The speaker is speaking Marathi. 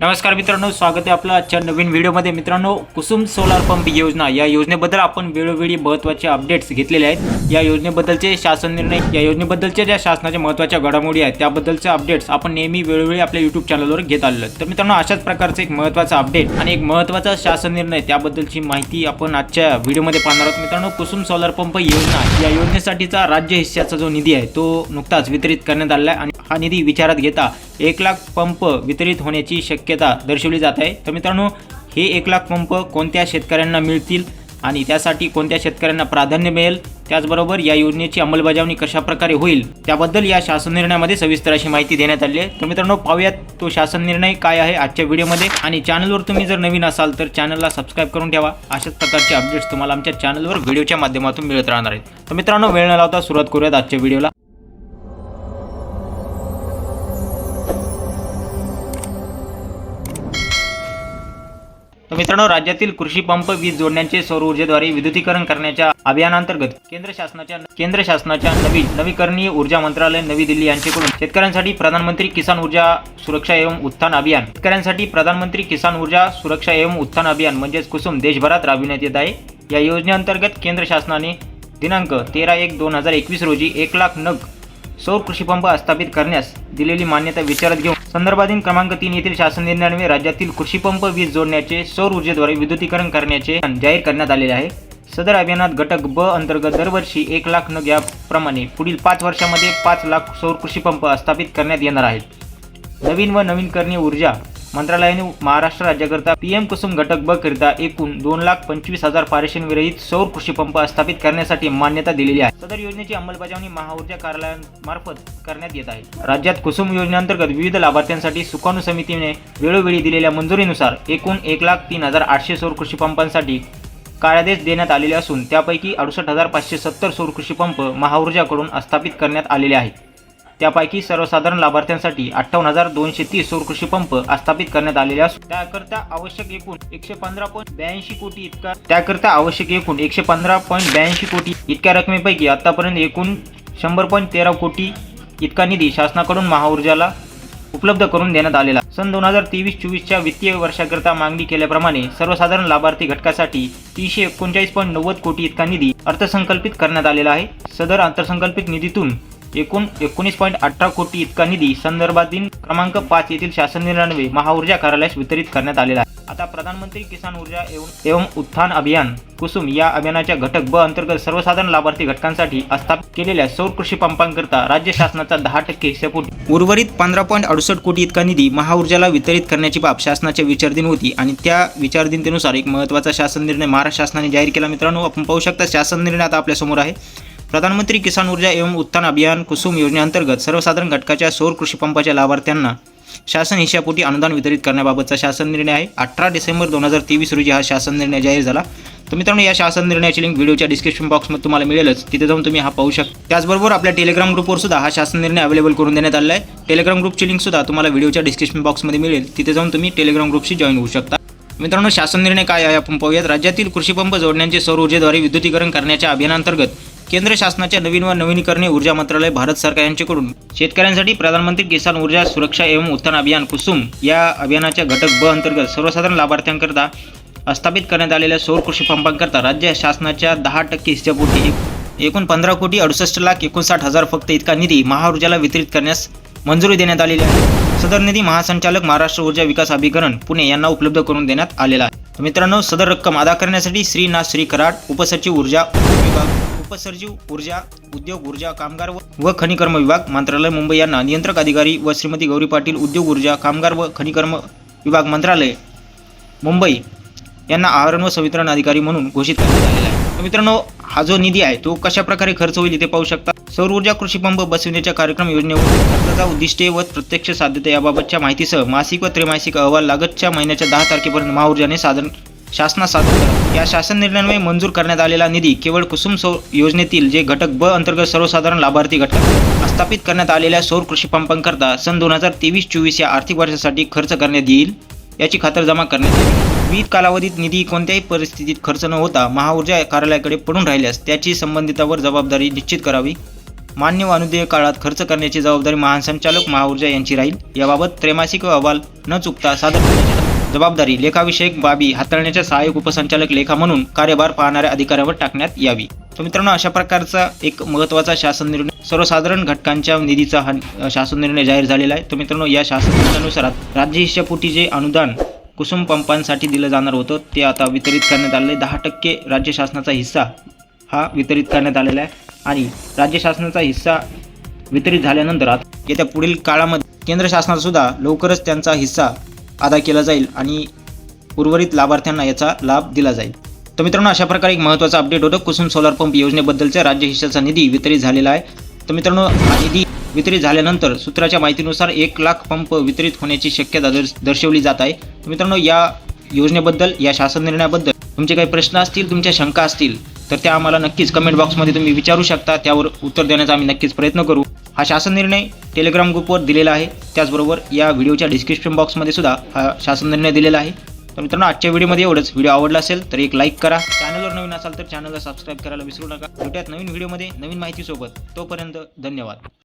नमस्कार मित्रांनो स्वागत आहे आपलं आजच्या नवीन व्हिडिओमध्ये. मित्रांनो कुसुम सोलार पंप योजना या योजनेबद्दल आपण वेळोवेळी महत्त्वाचे अपडेट्स घेतलेले आहेत. या योजनेबद्दलचे शासन निर्णय या योजनेबद्दलच्या ज्या शासनाच्या महत्त्वाच्या घडामोडी आहेत त्याबद्दलचे अपडेट्स आपण नेहमी वेळोवेळी आपल्या युट्यूब चॅनलवर घेत आलेलो तर मित्रांनो अशाच प्रकारचं एक महत्त्वाचा अपडेट आणि एक महत्त्वाचा शासन निर्णय त्याबद्दलची माहिती आपण आजच्या व्हिडिओमध्ये पाहणार आहोत. मित्रांनो कुसुम सोलार पंप योजना या योजनेसाठीचा राज्य हिस्साचा जो निधी आहे तो नुकताच वितरित करण्यात आलेला आहे आणि हा निधी विचारात घेता एक लाख पंप वितरित होण्याची शक्य शक्यता दर्शवली जात आहे. तर मित्रांनो हे एक लाख पंप कोणत्या शेतकऱ्यांना मिळतील आणि त्यासाठी कोणत्या शेतकऱ्यांना प्राधान्य मिळेल? त्याचबरोबर या योजनेची अंमलबजावणी कशाप्रकारे होईल? त्याबद्दल या शासन निर्णयामध्ये सविस्तर अशी माहिती देण्यात आली आहे. तर मित्रांनो पाहूयात तो शासन निर्णय काय आहे आजच्या व्हिडिओमध्ये. आणि चॅनलवर तुम्ही जर नवीन असाल तर चॅनलला सबस्क्राईब करून ठेवा. अशाच प्रकारचे अपडेट्स तुम्हाला आमच्या चॅनलवर व्हिडिओच्या माध्यमातून मिळत राहणार आहेत. तर मित्रांनो वेळ न लावता सुरुवात करूयात आजच्या व्हिडिओला. तर मित्रांनो राज्यातील कृषी पंप वीज जोडण्यांचे सौर ऊर्जेद्वारे विद्युतीकरण करण्याच्या अभियानांतर्गत केंद्र शासनाच्या केंद्र शासनाच्या नवीन नवीकरणीय ऊर्जा मंत्रालय नवी दिल्ली यांच्याकडून शेतकऱ्यांसाठी प्रधानमंत्री किसान ऊर्जा सुरक्षा एवं उत्थान अभियान शेतकऱ्यांसाठी प्रधानमंत्री किसान ऊर्जा सुरक्षा एवं उत्थान अभियान म्हणजेच कुसुम देशभरात राबविण्यात येत आहे. या योजनेअंतर्गत केंद्र शासनाने दिनांक तेरा एक दोन हजार एकवीस रोजी एक लाख नग सौर कृषी पंप स्थापित करण्यास दिलेली मान्यता विचारात घेऊन संदर्भाधीन क्रमांक तीन येथील शासन निर्णयान्वये राज्यातील कृषी पंप वीज जोडण्याचे सौर ऊर्जेद्वारे विद्युतीकरण करण्याचे जाहीर करण्यात आलेले आहे. सदर अभियानात घटक ब अंतर्गत दरवर्षी एक लाख न याप्रमाणे पुढील पाच वर्षामध्ये पाच लाख सौर कृषी पंप स्थापित करण्यात येणार आहेत. नवीन व नवीनकरणीय ऊर्जा मंत्रालयाने महाराष्ट्र राज्याकरता पीएम कुसुम घटक ब करिता एकूण दोन लाख पंचवीस हजार पारेषण विरहित सौर कृषी पंप स्थापित करण्यासाठी मान्यता दिलेली आहे. सदर योजनेची अंमलबजावणी महाऊर्जा कार्यालयांमार्फत करण्यात येत आहे. राज्यात कुसुम योजनेअंतर्गत विविध लाभार्थ्यांसाठी सुकाणू समितीने वेळोवेळी दिलेल्या मंजुरीनुसार एकूण एक लाख तीन हजार आठशे सौर कृषी पंपांसाठी कार्यादेश देण्यात आलेले असून त्यापैकी अडुसष्ट हजार पाचशे सत्तर सौर कृषी पंप महाऊर्जाकडून स्थापित करण्यात आलेले आहेत. त्यापैकी सर्वसाधारण लाभार्थ्यांसाठी अठ्ठावन्न हजार दोनशे तीस सौर कृषी पंप स्थापित करण्यात आलेले असून त्याकरता आवश्यक एकूण एकशे पंधरा पॉईंट ब्याऐंशी कोटी इतका त्याकरता आवश्यक एकूण एकशे पंधरा पॉईंट ब्याऐंशी कोटी इतक्या रकमेपैकी आतापर्यंत एकूण शंभर पॉईंट तेरा कोटी इतका निधी शासनाकडून महाऊर्जाला उपलब्ध करून देण्यात आलेला. सन दोन हजार तेवीस चोवीसच्या वित्तीय वर्षाकरता मागणी केल्याप्रमाणे सर्वसाधारण लाभार्थी घटकासाठी तीनशे एकोणचाळीस पॉईंट नव्वद कोटी इतका निधी अर्थसंकल्पित करण्यात आलेला आहे. सदर अर्थसंकल्पित निधीतून एकूण एकोणीस पॉईंट अठरा कोटी इतका निधी संदर्भातील क्रमांक पाच येथील शासन निर्णयान्वये महाऊर्जा कार्यालयास वितरित करण्यात आलेला आहे. आता प्रधानमंत्री किसान ऊर्जा एवं उत्थान अभियान कुसुम या अभियानाच्या घटक ब अंतर्गत सर्वसाधारण लाभार्थी घटकांसाठी स्थापित केलेल्या सौर कृषी पंपांकरता राज्य शासनाचा दहा टक्के हिस्सापोटी उर्वरित पंधरा पॉईंट अडुसष्ट कोटी इतका निधी महाऊर्जाला वितरित करण्याची बाब शासनाच्या विचारधीन होती आणि त्या विचारधीनतेनुसार एक महत्त्वाचा शासन निर्णय महाराष्ट्र शासनाने जाहीर केला. मित्रांनो आपण पाहू शकता शासन निर्णय आता आपल्यासमोर आहे. प्रधानमंत्री किसान ऊर्जा एवं उत्थान अभियान कुसुम योजनेअंतर्गत सर्वसाधारण घटकाच्या सौर कृषी पंपाच्या लाभार्थ्यांना शासन हिशापोटी अनुदान वितरित करण्याबाबतचा शासन निर्णय आहे. अठरा डिसेंबर दोन हजार तेवीस रोजी हा शासन निर्णय जाहीर झाला. तर मित्रांनो या शासन निर्णयाची लिंक व्हिडिओच्या डिस्क्रिप्शन बॉक्समध्ये तुम्हाला मिळेलच. तिथे जाऊन तुम्ही हा पाहू शकता. त्याचबरोबर आपल्या टेलिग्राम ग्रुपवर सुद्धा हा शासन निर्णय अवेलेबल करून देण्यात आला आहे. टेलिग्राम ग्रुपची लिंक सुद्धा तुम्हाला व्हिडिओच्या डिस्क्रिप्शन बॉक्समध्ये मिळेल. तिथे जाऊन तुम्ही टेलिग्राम ग्रुपशी जॉईन होऊ शकता. मित्रांनो शासन निर्णय काय आहे आपण पाहूयात. राज्यातील कृषीपंप जोडण्यांचे सौर ऊर्जेद्वारे विद्युतीकरण करण्याच्या अभियानांतर्गत केंद्र शासनाच्या नवीन व नवीनीकरणीय ऊर्जा मंत्रालय भारत सरकार यांच्याकडून शेतकऱ्यांसाठी प्रधानमंत्री किसान ऊर्जा सुरक्षा एवं उत्थान अभियान कुसुम या अभियानाच्या घटक ब अंतर्गत सर्वसाधारण लाभार्थ्यांकरता स्थापित करण्यात आलेल्या सौर कृषी पंपांकरता राज्य शासनाच्या दहा टक्के हिस्सापोटी एकूण पंधरा कोटी अडुसष्ट लाख एकोणसाठ हजार फक्त इतका निधी महाऊर्जाला वितरित करण्यास मंजुरी देण्यात आलेली आहे. सदर निधी महासंचालक महाराष्ट्र ऊर्जा विकास अभिकरण पुणे यांना उपलब्ध करून देण्यात आलेला आहे. मित्रांनो सदर रक्कम अदा करण्यासाठी श्रीनाथ श्री कराड उपसचिव ऊर्जा विभाग उपसचिव ऊर्जा उद्योग ऊर्जा कामगार व- खनिकर्म विभाग मंत्रालय मुंबई यांना नियंत्रक अधिकारी व श्रीमती गौरी पाटील उद्योग ऊर्जा कामगार व खनिकर्म विभाग मंत्रालय मुंबई यांना आवरण व संवितरण अधिकारी म्हणून घोषित करण्यात आलेला आहे. तर मित्रांनो हा जो निधी आहे तो कशा प्रकारे खर्च होईल इथे पाहू शकता. सौर ऊर्जा कृषी पंप बसविण्याच्या कार्यक्रम योजनेवर खर्चाचा उद्दिष्टे व प्रत्यक्ष साध्यता याबाबतच्या माहितीसह मासिक व त्रैमासिक अहवाल लागतच्या महिन्याच्या दहा तारखेपर्यंत महाऊर्जाने साधन शासनास सादर करा या शासन निर्णयामुळे मंजूर करण्यात आलेला निधी केवळ कुसुम सौर योजनेतील जे घटक ब अंतर्गत सर्वसाधारण लाभार्थी घटक स्थापित करण्यात आलेल्या सौर कृषी पंपांकरता सन दोन हजार तेवीस चोवीस या आर्थिक वर्षासाठी खर्च करण्यात येईल याची खातरजमा करण्यात येईल. विविध कालावधीत निधी कोणत्याही परिस्थितीत खर्च न होता महाऊर्जा कार्यालयाकडे पडून राहिल्यास त्याची संबंधितावर जबाबदारी निश्चित करावी. मान्य व अनुदेय काळात खर्च करण्याची जबाबदारी महासंचालक महाऊर्जा यांची राहील. याबाबत त्रैमासिक अहवाल न चुकता सादर जबाबदारी लेखाविषयक बाबी हाताळण्याच्या सहाय्यक उपसंचालक लेखा म्हणून कार्यभार पाहणाऱ्या अधिकाऱ्यावर टाकण्यात यावी. तर मित्रांनो अशा प्रकारचा एक महत्त्वाचा शासन निर्णय सर्वसाधारण घटकांच्या निधीचा हा शासन निर्णय जाहीर झालेला आहे. तर मित्रांनो या शासन निर्णयानुसार राज्य हिश्यापोटी जे अनुदान कुसुम पंपांसाठी दिलं जाणार होतं. ते आता वितरित करण्यात आलेलं आहे. दहा टक्के राज्य शासनाचा हिस्सा हा वितरित करण्यात आलेला आहे. आणि राज्य शासनाचा हिस्सा वितरित झाल्यानंतर येत्या पुढील काळामध्ये केंद्र शासनाचा सुद्धा लवकरच त्यांचा हिस्सा अदा केला जाईल आणि उर्वरित लाभार्थ्यांना याचा लाभ दिला जाईल. तर मित्रांनो अशा प्रकारे एक महत्त्वाचा अपडेट होतं. कुसुम सोलार पंप योजनेबद्दलच्या राज्य हिश्शाचा निधी वितरित झालेला आहे. तर मित्रांनो हा निधी वितरित झाल्यानंतर सूत्राच्या माहितीनुसार एक लाख पंप वितरित होण्याची शक्यता दर्श दर्शवली जात आहे. तर मित्रांनो या योजनेबद्दल या शासन निर्णयाबद्दल तुमचे काही प्रश्न असतील तुमच्या शंका असतील तर त्या आम्हाला नक्कीच कमेंट बॉक्समध्ये तुम्ही विचारू शकता. त्यावर उत्तर देण्याचा आम्ही नक्कीच प्रयत्न करू. हा शासन निर्णय टेलिग्राम ग्रुपवर दिलेला आहे. त्याचबरोबर या व्हिडिओच्या डिस्क्रिप्शन बॉक्समध्ये सुद्धा हा शासन निर्णय दिलेला आहे. तर मित्रांनो आजच्या व्हिडिओमध्ये एवढंच. व्हिडिओ आवडला असेल तर एक लाईक करा. चॅनलवर नवीन असाल तर चॅनलला सबस्क्राईब करायला विसरू नका. भेटूयात नवीन व्हिडिओमध्ये नवीन माहितीसोबत. तोपर्यंत धन्यवाद.